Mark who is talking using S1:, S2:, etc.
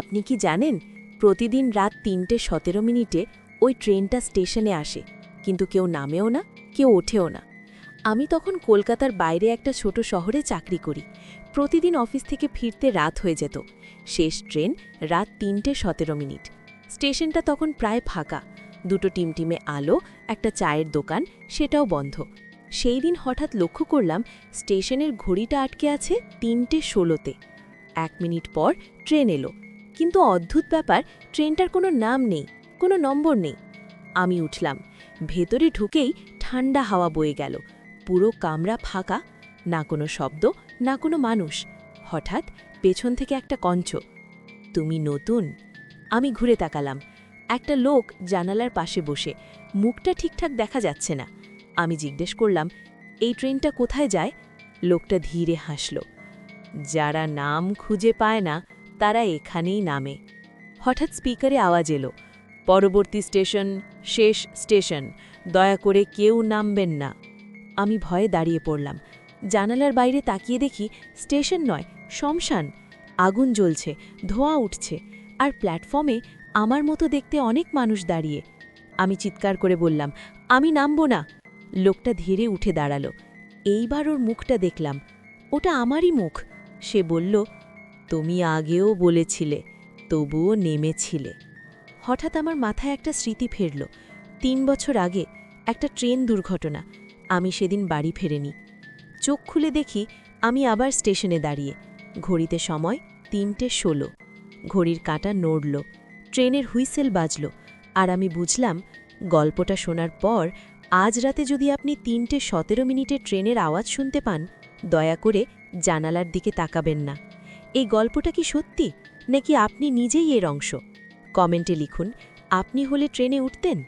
S1: আপনি কি জানেন, প্রতিদিন রাত তিনটে সতেরো মিনিটে ওই ট্রেনটা স্টেশনে আসে, কিন্তু কেউ নামেও না, কেউ ওঠেও না। আমি তখন কলকাতার বাইরে একটা ছোট শহরে চাকরি করি। প্রতিদিন অফিস থেকে ফিরতে রাত হয়ে যেত। শেষ ট্রেন রাত তিনটে সতেরো মিনিট। স্টেশনটা তখন প্রায় ফাঁকা। দুটো টিমটিমে আলো, একটা চায়ের দোকান, সেটাও বন্ধ। সেই দিন হঠাৎ লক্ষ্য করলাম, স্টেশনের ঘড়িটা আটকে আছে তিনটে ষোলোতে। এক মিনিট পর ট্রেন এলো। কিন্তু অদ্ভুত ব্যাপার, ট্রেনটার কোনো নাম নেই, কোনো নম্বর নেই। আমি উঠলাম। ভেতরে ঢুকেই ঠান্ডা হাওয়া বয়ে গেল। পুরো কামরা ফাঁকা, না কোনো শব্দ, না কোনো মানুষ। হঠাৎ পেছন থেকে একটা কঞ্চ। তুমি নতুন? আমি ঘুরে তাকালাম। একটা লোক জানালার পাশে বসে। মুখটা ঠিকঠাক দেখা যাচ্ছে না। আমি জিজ্ঞেস করলাম, এই ট্রেনটা কোথায় যায়? লোকটা ধীরে হাসল। যারা নাম খুঁজে পায় না তারা এখানেই নামে। হঠাৎ স্পিকারে আওয়াজ এলো, পরবর্তী স্টেশন, শেষ স্টেশন, দয়া করে কেউ নামবেন না। আমি ভয়ে দাঁড়িয়ে পড়লাম। জানালার বাইরে তাকিয়ে দেখি স্টেশন নয়, শমশান। আগুন জ্বলছে, ধোঁয়া উঠছে, আর প্ল্যাটফর্মে আমার মতো দেখতে অনেক মানুষ দাঁড়িয়ে। আমি চিৎকার করে বললাম, আমি নামব না। লোকটা ধীরে উঠে দাঁড়াল। এইবার ওর মুখটা দেখলাম। ওটা আমারই মুখ। সে বলল তুমি আগেও বলেছিলে, তবুও নেমেছিলে। হঠাৎ আমার মাথায় একটা স্মৃতি ফেরল। তিন বছর আগে একটা ট্রেন দুর্ঘটনা। আমি সেদিন বাড়ি ফেরেনি। চোখ খুলে দেখি আমি আবার স্টেশনে দাঁড়িয়ে। ঘড়িতে সময় তিনটে ষোলো। ঘড়ির কাঁটা নড়ল। ট্রেনের হুইসেল বাজল। আর আমি বুঝলাম, গল্পটা শোনার পর আজ রাতে যদি আপনি তিনটে সতেরো মিনিটে ট্রেনের আওয়াজ শুনতে পান, দয়া করে জানালার দিকে তাকাবেন না। এই গল্পটা কি সত্যি, নাকি আপনি নিজেই এর অংশ? কমেন্টে লিখুন, আপনি হলে ট্রেনে উঠতেন?